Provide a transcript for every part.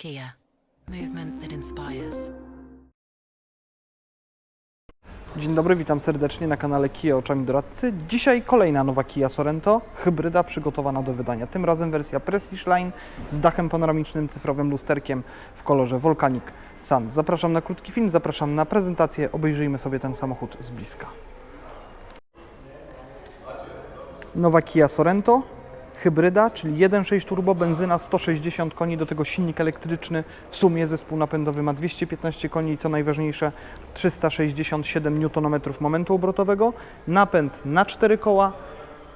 Kia, movement that inspires. Dzień dobry, witam serdecznie na kanale Kia Oczami Doradcy. Dzisiaj kolejna nowa Kia Sorento, hybryda przygotowana do wydania. Tym razem wersja Prestige Line z dachem panoramicznym, cyfrowym lusterkiem w kolorze Volcanic Sun. Zapraszam na krótki film, zapraszam na prezentację, obejrzyjmy sobie ten samochód z bliska. Nowa Kia Sorento, hybryda, czyli 1.6 turbo, benzyna 160 koni, do tego silnik elektryczny. W sumie zespół napędowy ma 215 koni i co najważniejsze 367 Nm momentu obrotowego, napęd na 4 koła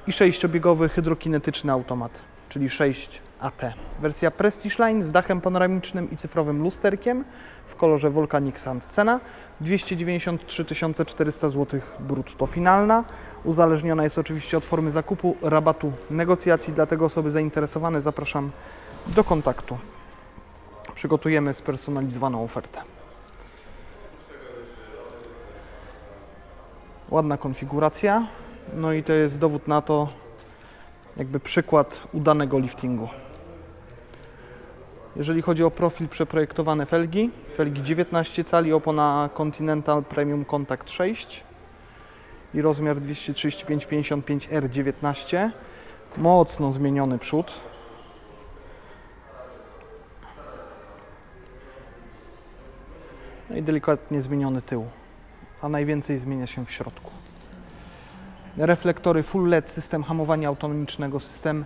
i 6-biegowy hydrokinetyczny automat, czyli 6 AT. Wersja Prestige Line z dachem panoramicznym i cyfrowym lusterkiem w kolorze Volcanic Sand. Cena 293 400 zł brutto. Finalna uzależniona jest oczywiście od formy zakupu, rabatu, negocjacji. Dlatego osoby zainteresowane zapraszam do kontaktu. Przygotujemy spersonalizowaną ofertę. Ładna konfiguracja. No i to jest dowód na to, jakby przykład udanego liftingu. Jeżeli chodzi o profil, przeprojektowane felgi, felgi 19 cali, opona Continental Premium Contact 6 i rozmiar 235-55 R19. Mocno zmieniony przód. No i delikatnie zmieniony tył, a najwięcej zmienia się w środku. Reflektory full LED, system hamowania autonomicznego, system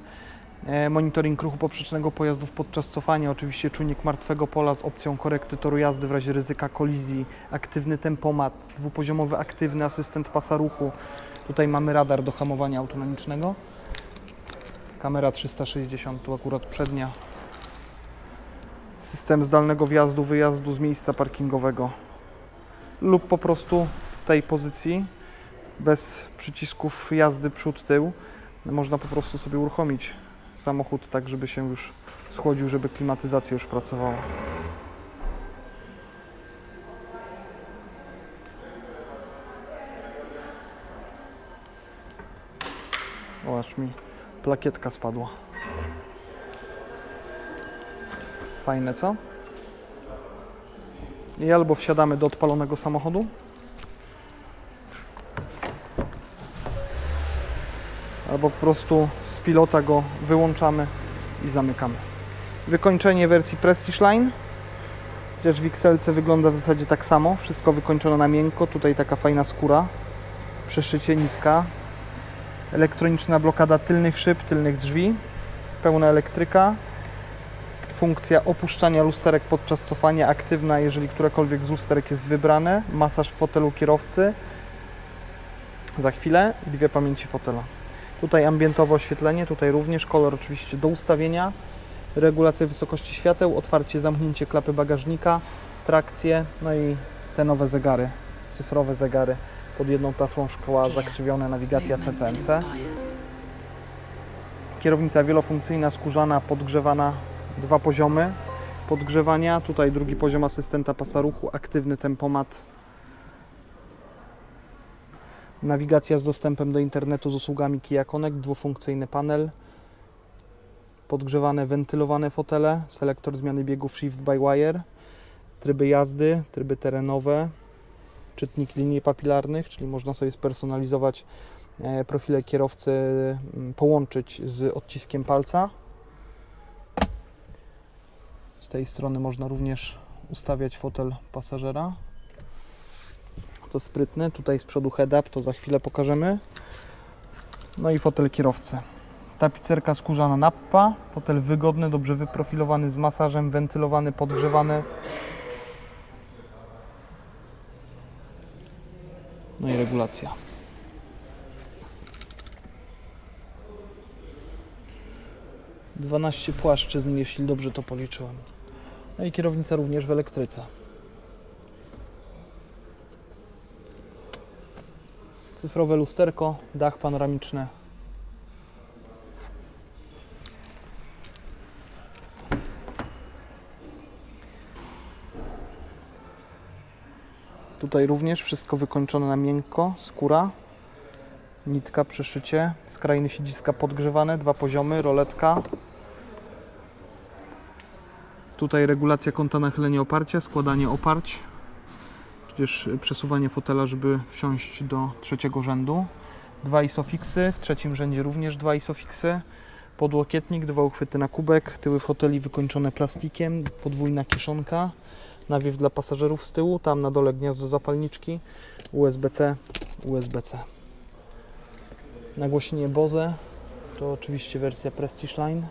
monitoring ruchu poprzecznego pojazdów podczas cofania, oczywiście czujnik martwego pola z opcją korekty toru jazdy w razie ryzyka kolizji, aktywny tempomat, dwupoziomowy aktywny asystent pasa ruchu. Tutaj mamy radar do hamowania autonomicznego. Kamera 360, tu akurat przednia. System zdalnego wjazdu, wyjazdu z miejsca parkingowego lub po prostu w tej pozycji bez przycisków jazdy przód, tył można po prostu sobie uruchomić samochód tak, żeby się już schłodził, żeby klimatyzacja już pracowała. Aż mi plakietka spadła. Fajne, co? I albo wsiadamy do odpalonego samochodu, albo po prostu z pilota go wyłączamy i zamykamy. Wykończenie wersji Prestige Line. Chociaż w XLC wygląda w zasadzie tak samo. Wszystko wykończone na miękko. Tutaj taka fajna skóra. Przeszycie nitka. Elektroniczna blokada tylnych szyb, tylnych drzwi. Pełna elektryka. Funkcja opuszczania lusterek podczas cofania aktywna, jeżeli którekolwiek z lusterek jest wybrane. Masaż w fotelu kierowcy. Za chwilę i dwie pamięci fotela. Tutaj ambientowe oświetlenie, tutaj również kolor oczywiście do ustawienia. Regulacja wysokości świateł, otwarcie, zamknięcie klapy bagażnika, trakcje, no i te nowe zegary, cyfrowe zegary. Pod jedną taflą szkoła zakrzywione, nawigacja CCNC. Kierownica wielofunkcyjna, skórzana, podgrzewana, dwa poziomy podgrzewania. Tutaj drugi poziom asystenta pasa ruchu, aktywny tempomat. Nawigacja z dostępem do internetu z usługami Kia Connect, dwufunkcyjny panel. Podgrzewane, wentylowane fotele, selektor zmiany biegów Shift by Wire, tryby jazdy, tryby terenowe, czytnik linii papilarnych, czyli można sobie spersonalizować e, profile kierowcy, m, połączyć z odciskiem palca. Z tej strony można również ustawiać fotel pasażera. To sprytne. Tutaj z przodu head-up, to za chwilę pokażemy. No i fotel kierowcy. Tapicerka skórzana nappa. Fotel wygodny, dobrze wyprofilowany z masażem, wentylowany, podgrzewany. No i regulacja. Dwanaście płaszczyzn, jeśli dobrze to policzyłem. No i kierownica również w elektryce. Cyfrowe lusterko, dach panoramiczny. Tutaj również wszystko wykończone na miękko, skóra, nitka, przeszycie, skrajny siedziska podgrzewane, dwa poziomy, roletka. Tutaj regulacja kąta nachylenia oparcia, składanie oparć, przesuwanie fotela, żeby wsiąść do trzeciego rzędu. Dwa isofixy, w trzecim rzędzie również dwa isofixy. Podłokietnik, dwa uchwyty na kubek, tyły foteli wykończone plastikiem, podwójna kiszonka, nawiew dla pasażerów z tyłu, tam na dole gniazdo zapalniczki, USB-C, USB-C. Nagłośnienie Bose, to oczywiście wersja Prestige Line.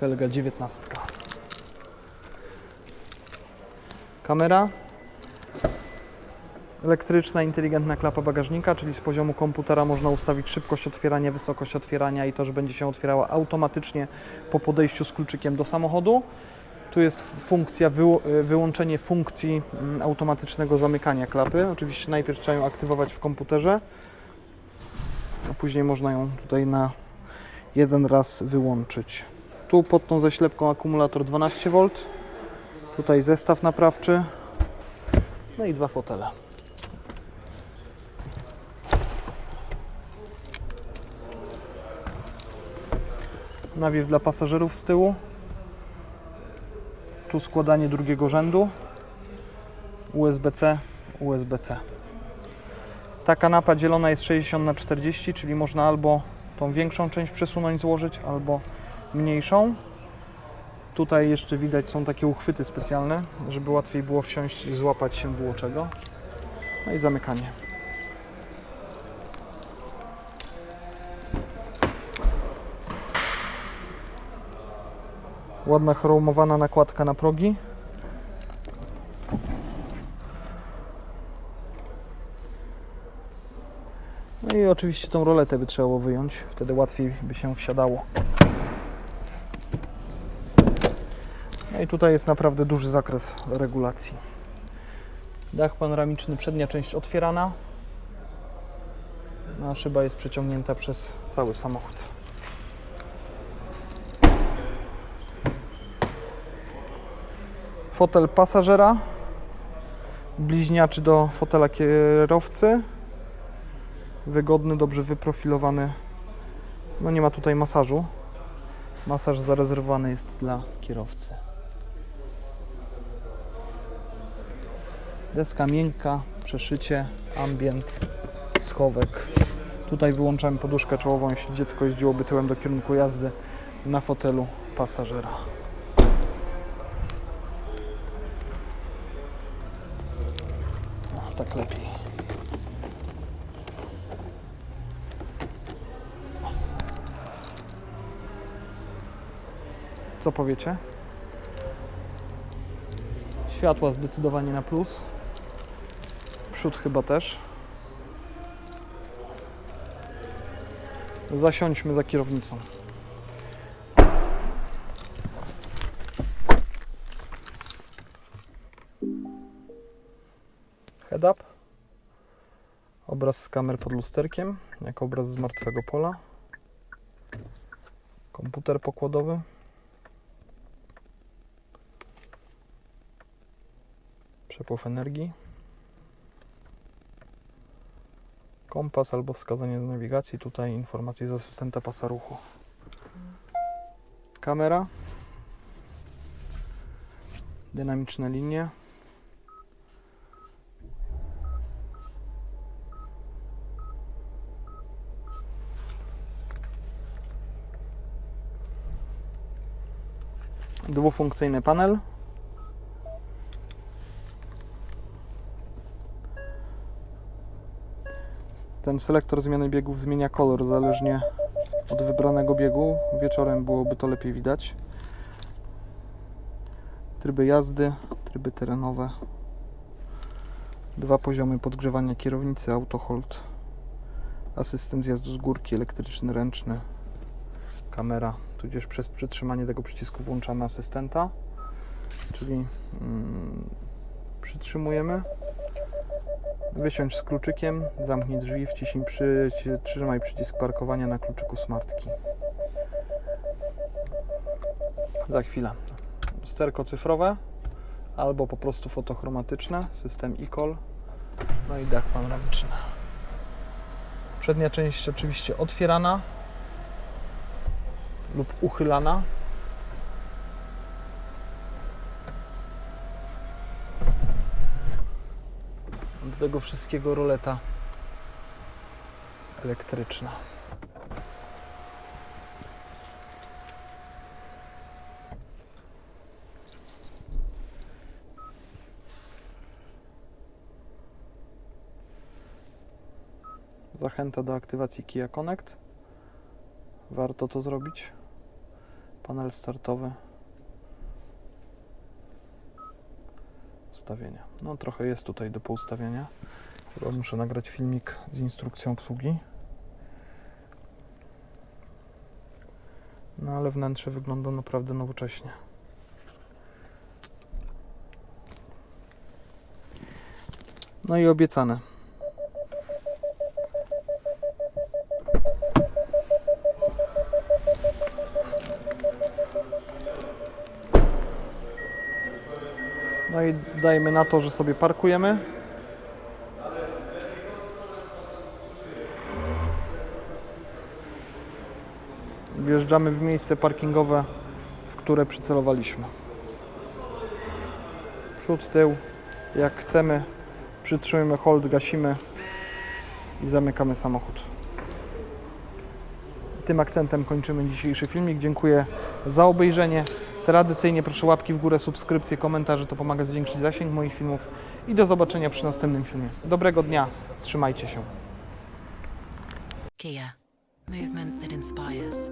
Felga 19. Kamera. Elektryczna, inteligentna klapa bagażnika, czyli z poziomu komputera można ustawić szybkość otwierania, wysokość otwierania i to, że będzie się otwierała automatycznie po podejściu z kluczykiem do samochodu. Tu jest funkcja, wyłączenie funkcji mm, automatycznego zamykania klapy. Oczywiście najpierw trzeba ją aktywować w komputerze, a później można ją tutaj na jeden raz wyłączyć. Tu pod tą ześlepką akumulator 12V, tutaj zestaw naprawczy, no i dwa fotele. Nawiew dla pasażerów z tyłu. Tu składanie drugiego rzędu. USB-C, USB-C. Ta kanapa dzielona jest 60 na 40, czyli można albo tą większą część przesunąć, złożyć, albo mniejszą. Tutaj jeszcze widać są takie uchwyty specjalne, żeby łatwiej było wsiąść i złapać się było czego. No i zamykanie. Ładna chromowana nakładka na progi. No i oczywiście tą roletę by trzeba było wyjąć, wtedy łatwiej by się wsiadało. No i tutaj jest naprawdę duży zakres regulacji. Dach panoramiczny, przednia część otwierana. No, a szyba jest przeciągnięta przez cały samochód. Fotel pasażera, bliźniaczy do fotela kierowcy. Wygodny, dobrze wyprofilowany. No nie ma tutaj masażu. Masaż zarezerwowany jest dla kierowcy. Deska miękka, przeszycie, ambient, schowek. Tutaj wyłączamy poduszkę czołową, jeśli dziecko jeździłoby tyłem do kierunku jazdy na fotelu pasażera. O, tak lepiej. Co powiecie? Światła zdecydowanie na plus. Przód chyba też. Zasiądźmy za kierownicą. Head up. Obraz z kamer pod lusterkiem, jako obraz z martwego pola. Komputer pokładowy. Przepływ energii. Kompas albo wskazanie do nawigacji. Tutaj informacje z asystenta pasa ruchu. Kamera. Dynamiczne linie. Dwufunkcyjny panel. Ten selektor zmiany biegów zmienia kolor zależnie od wybranego biegu. Wieczorem byłoby to lepiej widać. Tryby jazdy, tryby terenowe. Dwa poziomy podgrzewania kierownicy, auto hold. Asystent zjazdu z górki, elektryczny, ręczny. Kamera, tudzież przez przytrzymanie tego przycisku włączamy asystenta. Czyli mm, przytrzymujemy Wysiądź z kluczykiem, zamknij drzwi, wciśnij przy, trzymaj przycisk parkowania na kluczyku smartki. Za chwilę. Sterko cyfrowe albo po prostu fotochromatyczne, system e-call, no i dach panoramiczny. Przednia część oczywiście otwierana. lub uchylana. Tego wszystkiego roleta elektryczna. Zachęta do aktywacji Kia Connect. Warto to zrobić. Panel startowy. Ustawienia. No trochę jest tutaj do poustawiania. Chyba muszę nagrać filmik z instrukcją obsługi. No ale wnętrze wygląda naprawdę nowocześnie. No i obiecane. No i dajmy na to, że sobie parkujemy. Wjeżdżamy w miejsce parkingowe, w które przycelowaliśmy. Przód, tył. Jak chcemy, przytrzymujemy hold, gasimy i zamykamy samochód. Tym akcentem kończymy dzisiejszy filmik. Dziękuję za obejrzenie. Tradycyjnie proszę łapki w górę, subskrypcje, komentarze, to pomaga zwiększyć zasięg moich filmów i do zobaczenia przy następnym filmie. Dobrego dnia, trzymajcie się. Kia. Movement that inspires.